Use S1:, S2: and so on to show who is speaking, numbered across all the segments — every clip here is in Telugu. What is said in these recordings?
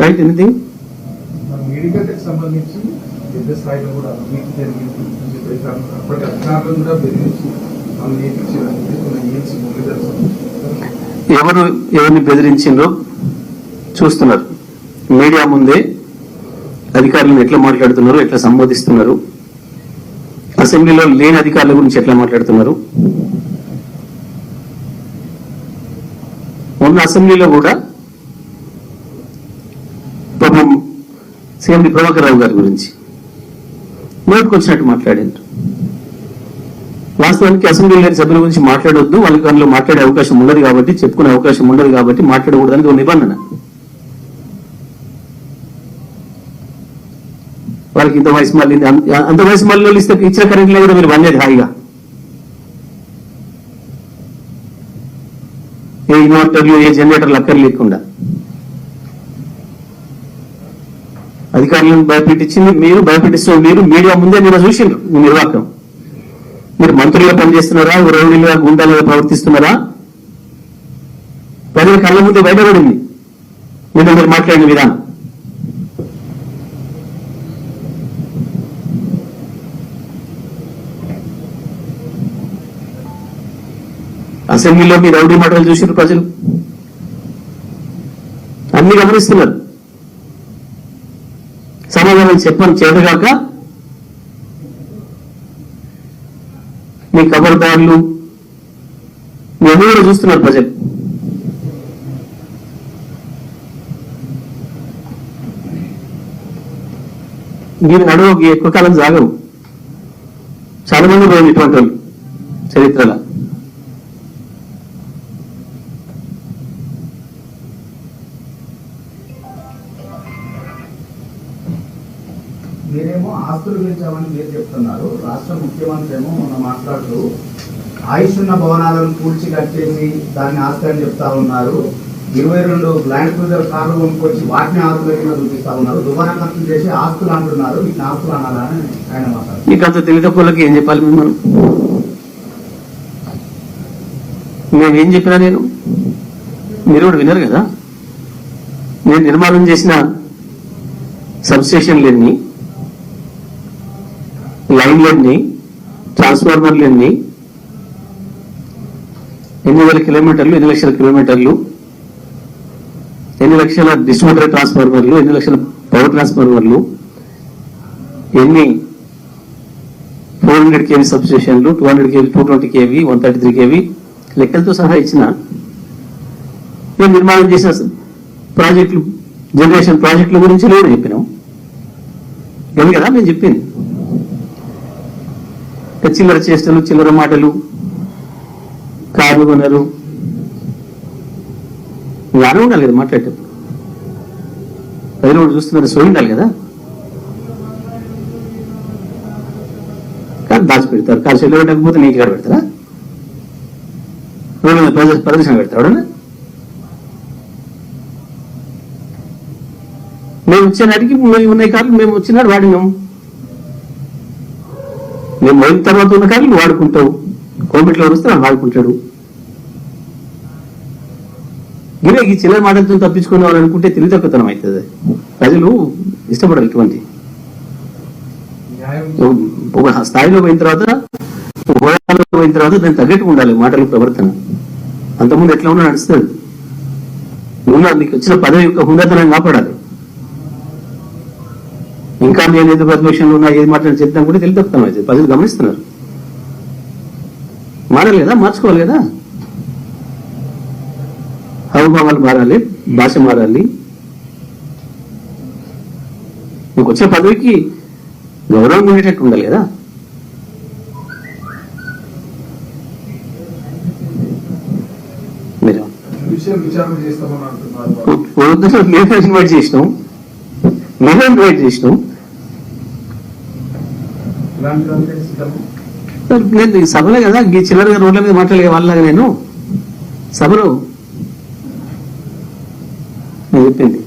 S1: రైట్ ఎనీథింగ్
S2: మీడియాకి సంబంధించి స్థాయిలో కూడా అవినీతి జరిగింది. అప్పటి కూడా బెదిరించి మురళీధర్
S1: ఎవరు ఎవరిని బెదిరించిండ్రో చూస్తున్నారు. మీడియా ముందే అధికారులను ఎట్లా మాట్లాడుతున్నారు ఎట్లా సంబోధిస్తున్నారు అసెంబ్లీలో లేని అధికారుల గురించి ఎట్లా మాట్లాడుతున్నారు? మొన్న అసెంబ్లీలో కూడా పాపం సీఎం ప్రభాకర్ రావు గారి గురించి నోటుకొచ్చినట్టు మాట్లాడారు. వాస్తవానికి అసెంబ్లీ లేని సభ్యుల గురించి మాట్లాడొద్దు వాళ్ళకి అందులో మాట్లాడే అవకాశం ఉండదు కాబట్టి చెప్పుకునే అవకాశం ఉండదు కాబట్టి మాట్లాడకూడదని ఒక నిబంధన. వాళ్ళకి ఇంత వయసు మళ్ళీ అంత వయసు మళ్ళీ ఇస్తే ఇచ్చిన కరెంట్లో కూడా మీరు వన్లేదు హాయిగా. ఏ ఇన్వర్టర్లు ఏ జనరేటర్లు అక్కర్ లేకుండా. అధికారులను భయపెట్టించింది మీరు భయపెట్టిస్తున్న మీరు మీడియా ముందే మీరు చూసిండ్రు మీ నిర్వాహకం మీరు మంత్రులుగా పనిచేస్తున్నారా? రౌడీలుగా గుండాలుగా ప్రవర్తిస్తున్నారా? ప్రజల కళ్ళ ముందే బయటపడింది. మీరు మీరు మాట్లాడిన విధానం. అసెంబ్లీలో మీ రౌడీ మాటలు చూసారు ప్రజలు. అన్ని గమనిస్తున్నారు. సమాధానం చెప్పని చేతగాక మీ కబర్దారులు మీ అన్ని కూడా చూస్తున్నారు ప్రజలు. మీరు నడువు ఎక్కువ కాలం సాగరు. చాలా మంది పోయింది ఇటువంటి వాళ్ళు చరిత్రలో.
S2: మీరేమో ఆస్తులు పెంచామని మీరు చెప్తున్నారు. రాష్ట్ర ముఖ్యమంత్రి ఏమో మొన్న మాట్లాడుతూ ఆయుష్ ఉన్న భవనాలను కూల్చి కట్టేసి దాన్ని ఆస్తి అని చెప్తా ఉన్నారు. ఇరవై రెండు ల్యాండ్ క్రూజర్ కార్లు కొనుక్కొచ్చి వాటిని ఆస్తుల కింద చూపిస్తా ఉన్నారు. దుబారా ఖర్చు చేసి ఆస్తులు అంటున్నారు. మీకు ఆస్తులు అనాలని ఆయన మాట్లాడారు
S1: మీకు అంత తెలియటప్పులకి ఏం చెప్పాలి మిమ్మల్ని? నేను ఏం చెప్పినా నేను? మీరు కూడా వినరు కదా? నేను నిర్మాణం చేసిన సబ్స్టేషన్లన్నీ లైన్లు ఎన్ని ట్రాన్స్ఫార్మర్లు ఎన్ని వేల కిలోమీటర్లు ఎన్ని లక్షల కిలోమీటర్లు ఎన్ని లక్షల డిస్ట్రిబ్యూటర్ ట్రాన్స్ఫార్మర్లు ఎన్ని లక్షల పవర్ ట్రాన్స్ఫార్మర్లు ఎన్ని four hundred KV సబ్స్టేషన్లు two hundred KV two twenty KV one thirty three KV లెక్కలతో సహా ఇచ్చిన మేము నిర్మాణం చేసిన ప్రాజెక్టులు జనరేషన్ ప్రాజెక్టుల గురించి లేదు చెప్పినాం. కదా మేము చెప్పింది. చిల్లర చేష్టలు చిల్లర మాటలు కార్లు కొనరు ఇలానే ఉండాలి కదా మాట్లాడేటప్పుడు. ప్రజలు కూడా చూస్తున్నారు సోయి ఉండాలి కదా. కాదు దాచిపెడతారు. కాదు చెల్లు పెట్టకపోతే నీకు కాడ పెడతారా? రోడ్డు మీద ప్రదర్శన పెడతారు మేము వచ్చేనాటికి మేము ఉన్నాయి కార్లు మేము వచ్చినాడు వాడినాం. మేము పోయిన తర్వాత ఉన్న కార్లు వాడుకుంటావు కోవిడ్లో వస్తే వాడు వాడుకుంటాడు గిరే ఈ చిల్లర మాటలతో తప్పించుకునే వాళ్ళు అనుకుంటే తెలివి తక్కువతనం అవుతుంది. ప్రజలు ఇష్టపడరు ఇటువంటి. ఒక స్థాయిలో పోయిన తర్వాత హోదాలో పోయిన తర్వాత దానికి తగ్గట్టు ఉండాలి మాటలు ప్రవర్తన. అంతకుముందు ఎట్లా ఉన్నా నడుస్తుంది. ముందు నీకు వచ్చిన పదవి యొక్క హుందతనం కాపాడాలి. నేను ఎందుకు ప్రతిపక్షంలో ఉన్నా ఏది మాట్లాడి చెప్తాం కూడా తెలియదు అయితే ప్రజలు గమనిస్తున్నారు. మారాలి కదా? మార్చుకోవాలి కదా? హావభావాలు మారాలి భాష మారాలి. నీకు వచ్చే పదవికి గౌరవం ఉండేటట్టు ఉండాలి కదా? మేమే ఇన్వైట్ చేసినాం. మేమే ఇన్వైట్ చేసినాం. నేను సభలో కదా ఈ చిల్లరగా రోడ్ల మీద మాట్లాడే వాళ్ళగా నేను. సభలో. నేను చెప్పింది.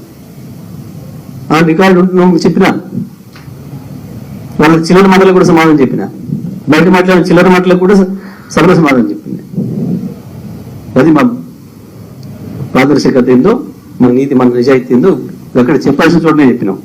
S1: ఆ రికార్డు నువ్వు చెప్పిన? వాళ్ళ చిల్లర మాటలకు కూడా సమాధానం చెప్పిన? బయట మాట్లాడిన చిల్లర మాటలకు కూడా సభలో సమాధానం చెప్పింది. అది మా పారదర్శకత ఏందో మన నీతి మన నిజాయితీ ఏందో అక్కడ చెప్పాల్సిన చోటనే చెప్పినాం.